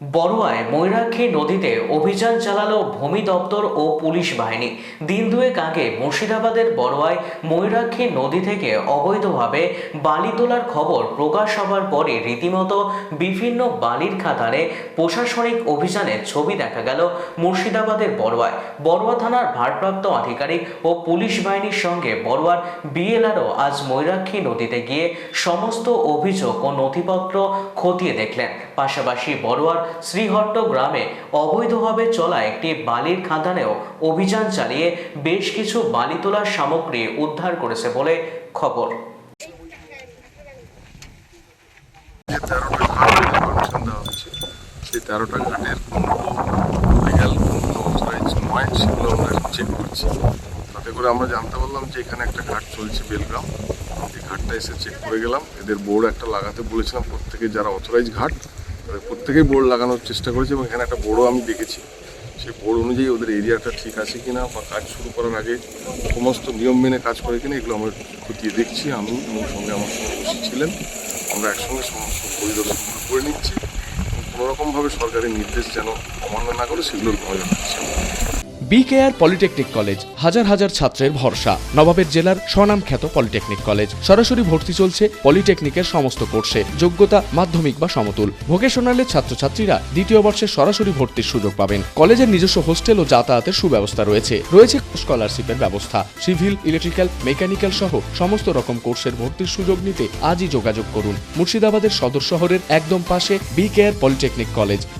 বড়ুয়ায় ময়ূরাক্ষী নদীতে অভিযান চালালো ভূমি দপ্তর ও পুলিশ বাহিনী। দিন দুয়েক আগে মুর্শিদাবাদের বড়ুয়ায় ময়ূরাক্ষী নদী থেকে অবৈধভাবে বালি তোলার খবর প্রকাশ হবার পরে রীতিমতো বিভিন্ন বালির খাতারে প্রশাসনিক অভিযানের ছবি দেখা গেল মুর্শিদাবাদের বড়ুয়ায়। বড়ুয়া থানার ভারপ্রাপ্ত আধিকারিক ও পুলিশ বাহিনীর সঙ্গে বড়ুয়ার বিএলআরও আজ ময়ূরাক্ষী নদীতে গিয়ে সমস্ত অভিযোগ ও নথিপত্র খতিয়ে দেখলেন। পাশাপাশি বড়ুয়ার শ্রীহট্ট গ্রামে অবৈধভাবে চলা একটি বালির খাদানেও অভিযান চালিয়ে বেশ কিছু বালি তোলার সামগ্রী উদ্ধার করেছে বলে খবর। আমরা জানতে পারলাম যে এখানে একটা ঘাট চলছে বেলগ্রাম। এই ঘাটটা এসে চেক করে গেলাম। এদের বোর্ড একটা লাগাতে বলেছিলাম, প্রত্যেকে যারা অথরাইজ ঘাট তাদের প্রত্যেকেই বোর্ড লাগানোর চেষ্টা করেছে এবং এখানে একটা বোর্ডও আমি দেখেছি। সেই বোর্ড অনুযায়ী ওদের এরিয়াটা ঠিক আছে কি না বা কাজ শুরু করার আগে সমস্ত নিয়ম মেনে কাজ করে কিনা এগুলো আমরা খতিয়ে দেখছি, আমি এবং সঙ্গে আমার সঙ্গে ছিলেন। আমরা একসঙ্গে সমস্ত পরিদর্শন করে নিচ্ছি। কোনোরকমভাবে সরকারি নির্দেশ যেন অমান্য না করে সেগুলোর ভয় রাখছি। বিকেআর পলিটেকনিক কলেজ, হাজার হাজার ছাত্রের ভরসা। নবাবের জেলার স্বনামখ্যাত পলিটেকনিক কলেজ। সরাসরি ভর্তি চলছে পলিটেকনিকের সমস্ত কোর্সে। যোগ্যতা, মাধ্যমিক বা সমতুল। ভোকেশনালের ছাত্রছাত্রীরা দ্বিতীয় বর্ষে সরাসরি ভর্তির সুযোগ পাবেন। কলেজের নিজস্ব হোস্টেল ও যাতায়াতের সুব্যবস্থা রয়েছে। রয়েছে স্কলারশিপের ব্যবস্থা। সিভিল, ইলেকট্রিক্যাল, মেকানিক্যাল সহ সমস্ত রকম কোর্সের ভর্তির সুযোগ নিতে আজই যোগাযোগ করুন। মুর্শিদাবাদের সদর শহরের একদম পাশে BKR polytechnic college.